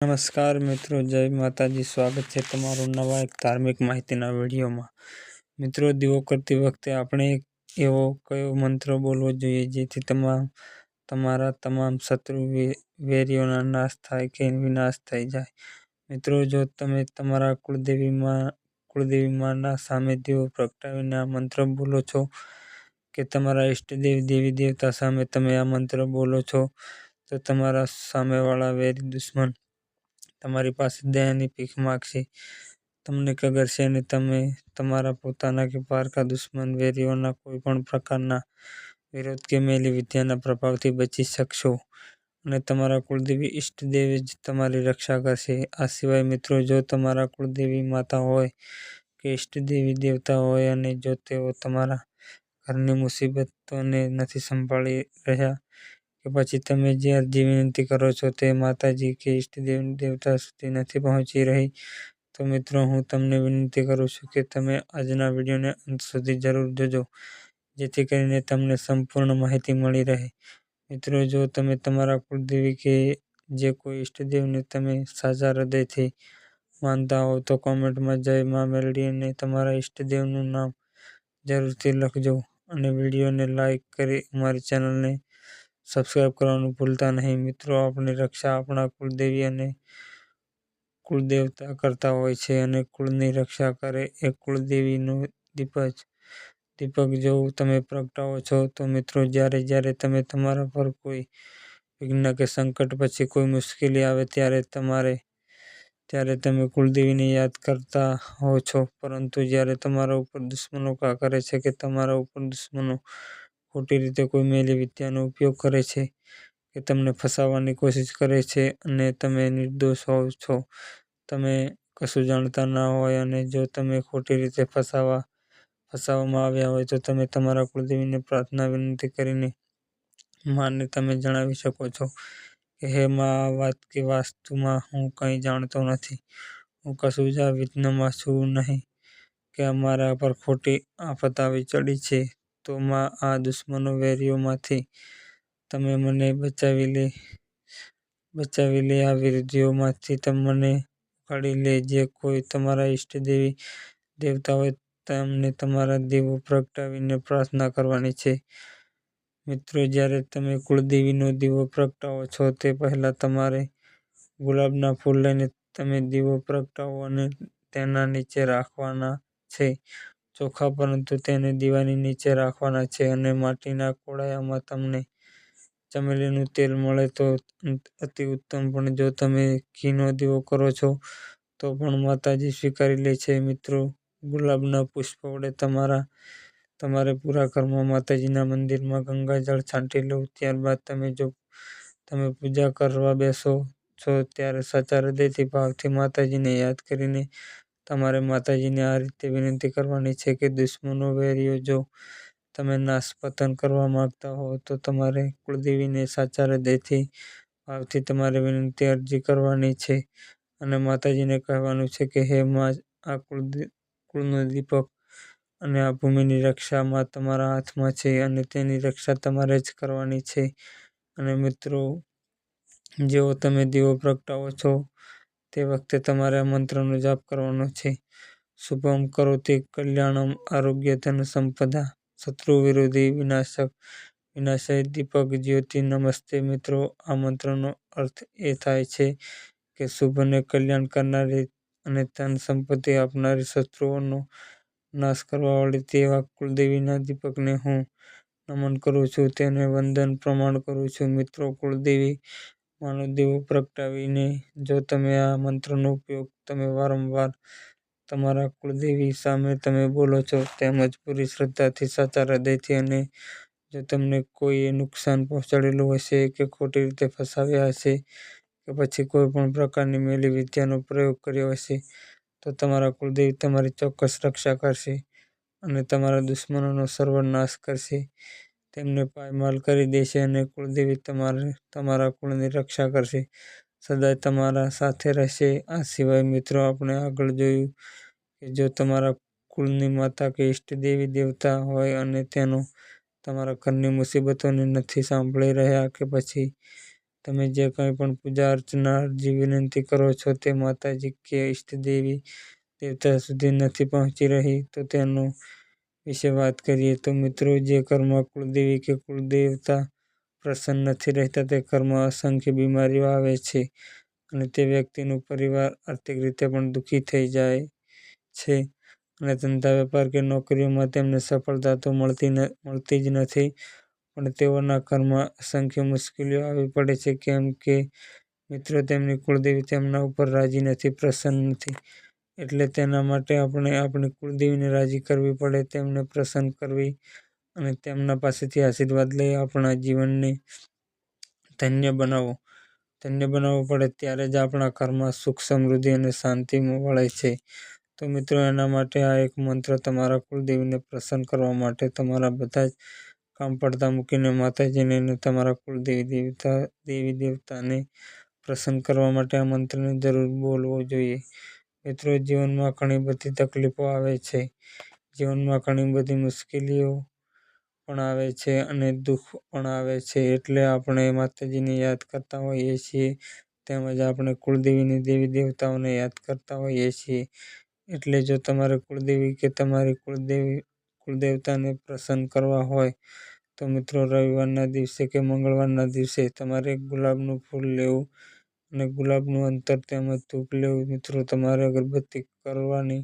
નમસ્કાર મિત્રો, જય માતાજી. સ્વાગત છે તમારું નવા એક ધાર્મિક માહિતીના વિડીયોમાં. મિત્રો, દીવો કરતી વખતે આપણે એવો કયો મંત્ર બોલવો જોઈએ જેથી તમામ, તમારા તમામ શત્રુ વેરીઓના નાશ થાય કે વિનાશ થઈ જાય? મિત્રો, જો તમે તમારા કુળદેવીમાં કુળદેવી માના સામે દીવો પ્રગટાવીને આ મંત્ર બોલો છો કે તમારા ઈષ્ટદેવ દેવી દેવતા સામે તમે આ મંત્ર બોલો છો, તો તમારા સામેવાળા વેરી દુશ્મન તમારી પાસે દયાની ભીખ માગશે. તમને કગરશે અને તમે તમારા પોતાના કે પારકા દુશ્મન વેરીઓના કોઈ પણ પ્રકારના વિરોધ કે મેલી વિદ્યાના પ્રભાવથી બચી શકશો. અને તમારા કુળદેવી ઈષ્ટદેવ જ તમારી રક્ષા કરશે. આ સિવાય મિત્રો, જો તમારા કુળદેવી માતા હોય કે ઈષ્ટદેવી દેવતા હોય અને જો તેઓ તમારા ઘરની મુસીબતોને નથી સંભાળી રહ્યા પછી તમે જે અરજી વિનંતી કરો છો તે માતાજી કે ઈષ્ટદેવ દેવતા સુધી નથી પહોંચી રહી, તો મિત્રો હું તમને વિનંતી કરું છું કે તમે આજના વિડીયોને અંત સુધી જરૂર જોજો, જેથી કરીને તમને સંપૂર્ણ માહિતી મળી રહે. મિત્રો, જો તમે તમારા કુળદેવી કે જે કોઈ ઈષ્ટદેવને તમે સાચા હૃદયથી માનતા હો, તો કોમેન્ટમાં જય મા મેલડી અને તમારા ઈષ્ટદેવનું નામ જરૂરથી લખજો અને વિડીયોને લાઈક કરી અમારી ચેનલને સબસ્ક્રાઈબ કરવાનું ભૂલતા નહીં. મિત્રો, આપણી રક્ષા આપણા કુળદેવી અને કુળદેવતા કરતા હોય છે અને કુળની રક્ષા કરે એ કુળદેવીનો દીપજ દીપક જો તમે પ્રગટાવો છો. તો મિત્રો, જ્યારે જ્યારે તમે તમારા પર કોઈ વિઘ્ન કે સંકટ પછી કોઈ મુશ્કેલી આવે ત્યારે તમારે, ત્યારે તમે કુળદેવીને યાદ કરતા હો છો. પરંતુ જ્યારે તમારા ઉપર દુશ્મનો કા કરે છે કે તમારા ઉપર દુશ્મનો ખોટી રીતે કોઈ મેલી વિદ્યાનો ઉપયોગ કરે છે કે તમને ફસાવવાની કોશિશ કરે છે અને તમે નિર્દોષ હોવ છો. તમે કશું જાણતા ના હોય અને જો તમે ખોટી રીતે ફસાવા, ફસાવવામાં આવ્યા હોય તો તમે તમારા કુળદેવીને પ્રાર્થના વિનંતી કરીને માને તમે જણાવી શકો છો કે, હે મા વાત કે વાસ્તુમાં હું કંઈ જાણતો નથી. હું કશું જ આ વિઘ્નમાં છું નહીં કે અમારા પર ખોટી આફત આવી ચડી છે. તો માં આ દુશ્મનો વેરીઓમાંથી તમે મને બચાવી લે બચાવી લે. આ વિરોધીઓમાંથી તમે મને ઉખાડી લે. જે કોઈ તમારા ઈષ્ટદેવી હોય, તમને તમારા દીવો પ્રગટાવીને પ્રાર્થના કરવાની છે. મિત્રો, જ્યારે તમે કુળદેવીનો દીવો પ્રગટાવો છો, તે પહેલાં તમારે ગુલાબના ફૂલ લઈને તમે દીવો પ્રગટાવો અને તેના નીચે રાખવાના છે. ચોખા, પરંતુ તેને દીવાની નીચે રાખવાના છે અને માટીના કોળાયામાં તમને ચમેલીનું તેલ મળે તો અતિ ઉત્તમ. પણ જો તમે ઘીનો દીવો કરો છો, તો પણ માતાજી સ્વીકારી લે છે. મિત્રો, ગુલાબના પુષ્પ વડે તમારા, તમારે પૂરા ઘરમાં માતાજીના મંદિરમાં ગંગાજળ છાંટી લો ત્યારબાદ તમે જો, તમે પૂજા કરવા બેસો છો, ત્યારે સાચા હૃદયથી, ભાવથી માતાજીને યાદ કરીને તમારે માતાજીને આ રીતે વિનંતી કરવાની છે કે દુશ્મનો વેરીઓ જો તમે નાશ પતન કરવા માંગતા હો, તો તમારે કુળદેવીને સાચા હૃદયથી ભાવથી તમારે વિનંતી અરજી કરવાની છે. અને માતાજીને કહેવાનું છે કે, હે માં, આ કુળ કુળનો દીપક અને આ ભૂમિની રક્ષામાં તમારા હાથમાં છે અને તેની રક્ષા તમારે જ કરવાની છે. અને મિત્રો જેવો તમે દીવો પ્રગટાવો છો તે વખતે તમારે આ મંત્રનો જાપ કરવાનો છે. શુભમ કરોતિ કલ્યાણમ આરોગ્ય ધન સંપદા. શત્રુ વિરોધી વિનાશક. વિનાશય દીપક જ્યોતિ નમસ્તે મિત્રો. આ મંત્રનો અર્થ એ થાય છે કે શુભ અને કલ્યાણ કરનારી અને ધન સંપત્તિ આપનારી શત્રુઓનો નાશ કરવાવાળી તેવા કુળદેવીના દીપકને હું નમન કરું છું. તેને વંદન પ્રમાણ કરું છું. મિત્રો, કુળદેવી માનો દેવો પ્રગટાવીને જો તમે આ મંત્રનો ઉપયોગ તમે વારંવાર તમારા કુળદેવી સામે તમે બોલો છો, તેમજ પૂરી શ્રદ્ધાથી સાચા હૃદયથી અને જો તમને કોઈએ નુકસાન પહોંચાડેલું હશે કે ખોટી રીતે ફસાવ્યા હશે કે પછી કોઈ પણ પ્રકારની મેલી વિદ્યાનો પ્રયોગ કર્યો હશે, તો તમારા કુળદેવી તમારી ચોક્કસ રક્ષા કરશે અને તમારા દુશ્મનોનો સર્વનાશ કરશે. તેમને પાયમાલ કરી દેશે અને કુળદેવી તમારે, તમારા કુળની રક્ષા કરશે. સદાય તમારા સાથે રહેશે. આ સિવાય મિત્રો, આપણે આગળ જોયું કે જો તમારા કુળની માતા કે ઈષ્ટદેવી દેવતા હોય અને તેનો તમારા ઘરની મુસીબતોને નથી સાંભળી રહ્યા કે પછી તમે જે કંઈ પણ પૂજા અર્ચના અરજી વિનંતી કરો છો તે માતાજી કે ઈષ્ટદેવી દેવતા સુધી નથી પહોંચી રહી, તો તેનું વિશે વાત કરીએ તો મિત્રો, જે ઘરમાં કુળદેવી કે કુળદેવતા પ્રસન્ન નથી રહેતા, તે ઘરમાં અસંખ્ય બીમારીઓ આવે છે અને તે વ્યક્તિનું પરિવાર આર્થિક રીતે પણ દુઃખી થઈ જાય છે અને ધંધા, વેપાર કે નોકરીઓમાં તેમને સફળતા તો મળતી મળતી જ નથી, પણ તેઓના ઘરમાં અસંખ્ય મુશ્કેલીઓ આવી પડે છે. કેમ કે મિત્રો, તેમની કુળદેવી તેમના ઉપર રાજી નથી, પ્રસન્ન નથી. એટલે તેના માટે આપણે આપણી કુળદેવીને રાજી કરવી પડે, તેમને પ્રસન્ન કરવી અને તેમના પાસેથી આશીર્વાદ લઈ આપણા જીવનને ધન્ય બનાવવો. ધન્ય બનાવવો પડે ત્યારે જ આપણા ઘરમાં સુખ, સમૃદ્ધિ અને શાંતિ મળે છે. તો મિત્રો, એના માટે આ એક મંત્ર તમારા કુળદેવીને પ્રસન્ન કરવા માટે તમારા બધા જ કામ પડતા મૂકીને માતાજીને અને તમારા કુળદેવી દેવતા, દેવી દેવતાને પ્રસન્ન કરવા માટે આ મંત્રને જરૂર બોલવો જોઈએ. મિત્રો, જીવનમાં ઘણી બધી તકલીફો આવે છે. જીવનમાં ઘણી બધી મુશ્કેલીઓ પણ આવે છે અને દુઃખ પણ આવે છે. એટલે આપણે માતાજીને યાદ કરતા હોઈએ છીએ. તેમજ આપણે કુળદેવીની દેવી દેવતાઓને યાદ કરતા હોઈએ છીએ. એટલે જો તમારે કુળદેવી કે તમારી કુળદેવી, કુળદેવતાને પ્રસન્ન કરવા હોય, તો મિત્રો, રવિવારના દિવસે કે મંગળવારના દિવસે તમારે ગુલાબનું ફૂલ લેવું અને ગુલાબનું અંતર તેમજ ધૂપ લેવું મિત્રો, તમારે અગરબત્તી કરવાની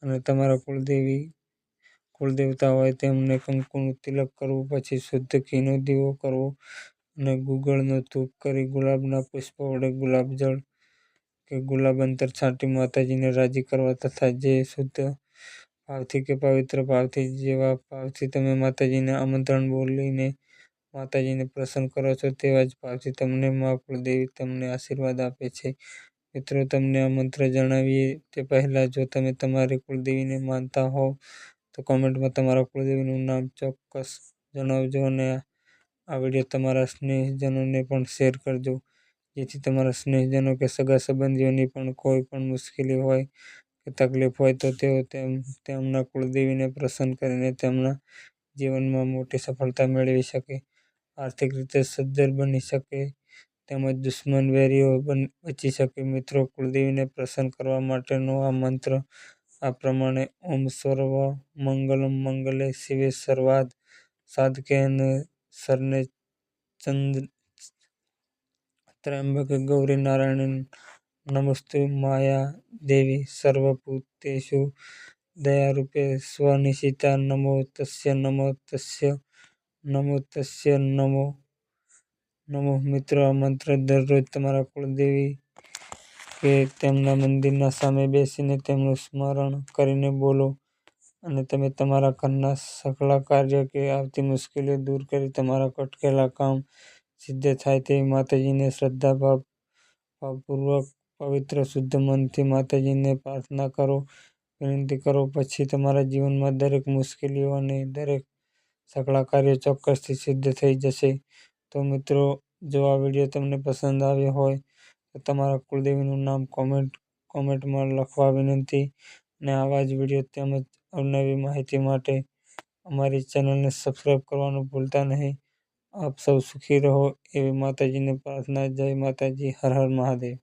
અને તમારા કુળદેવી, કુળદેવતા હોય તેમને કંકુનું તિલક કરવું, પછી શુદ્ધ ઘીનો દીવો કરવો અને ગુગળનો ધૂપ કરી ગુલાબના પુષ્પ વડે ગુલાબજળ કે ગુલાબ અંતર છાંટી માતાજીને રાજી કરવા તથા જે શુદ્ધ ભાવથી કે પવિત્ર ભાવથી જેવા ભાવથી તમે માતાજીને આમંત્રણ બોલીને માતાજીને પ્રસન્ન કરો છો, તેવા જ ભાવથી તમને મા કુળદેવી તમને આશીર્વાદ આપે છે. મિત્રો, તમને આ મંત્ર જણાવીએ તે પહેલાં જો તમે તમારી કુળદેવીને માનતા હોવ, તો કોમેન્ટમાં તમારા કુળદેવીનું નામ ચોક્કસ જણાવજો અને આ વીડિયો તમારા સ્નેહીજનોને પણ શેર કરજો. જેથી તમારા સ્નેહીજનો કે સગા સંબંધીઓની પણ કોઈ પણ મુશ્કેલી હોય કે તકલીફ હોય, તો તેઓ તેમ, તેમના કુળદેવીને પ્રસન્ન કરીને તેમના જીવનમાં મોટી સફળતા મેળવી શકે. આર્થિક રીતે સદ્ધર બની શકે, તેમજ દુશ્મન વેરીઓ બચી શકે. મિત્રો, કુળદેવીને પ્રસન્ન કરવા માટેનો આ મંત્ર, આ પ્રમાણે, ઓમ સર્વ મંગલમ મંગલે શિવે સર્વાદ સાધકે અને સરને ચંદ ત્રંબકે ગૌરી નારાયણ નમસ્તે માયા દેવી સર્વભૂતેષુ દયારૂપે સ્વનિશિતા નમો તસ્ય નમો તસ્ય નમો તસ્ય નમો. નમો મિત્રો મંત્ર દરરોજ તમારા કુળદેવી કે તેમના મંદિરના સામે બેસીને તેમનું સ્મરણ કરીને બોલો અને તમે તમારા ઘરના સકળા કાર્ય કે આવતી મુશ્કેલીઓ દૂર કરી તમારા કટકેલા કામ સિદ્ધ થાય તેવી માતાજીને શ્રદ્ધાભાવ ભાવપૂર્વક પવિત્ર શુદ્ધ મનથી માતાજીને પ્રાર્થના કરો, વિનંતી કરો. પછી તમારા જીવનમાં દરેક મુશ્કેલીઓ અને દરેક સકળા કાર્યો ચોક્કસથી સિદ્ધ થઈ જશે. તો મિત્રો, જો આ વીડિયો તમને પસંદ આવ્યો હોય, તો તમારા કુળદેવીનું નામ કોમેન્ટ કોમેન્ટમાં લખવા વિનંતી. અને આવા જ વીડિયો તેમજ અવનવી માહિતી માટે અમારી ચેનલને સબસ્ક્રાઈબ કરવાનું ભૂલતા નહીં. આપ સૌ સુખી રહો એવી માતાજીને પ્રાર્થના. જય માતાજી. હર હર મહાદેવ.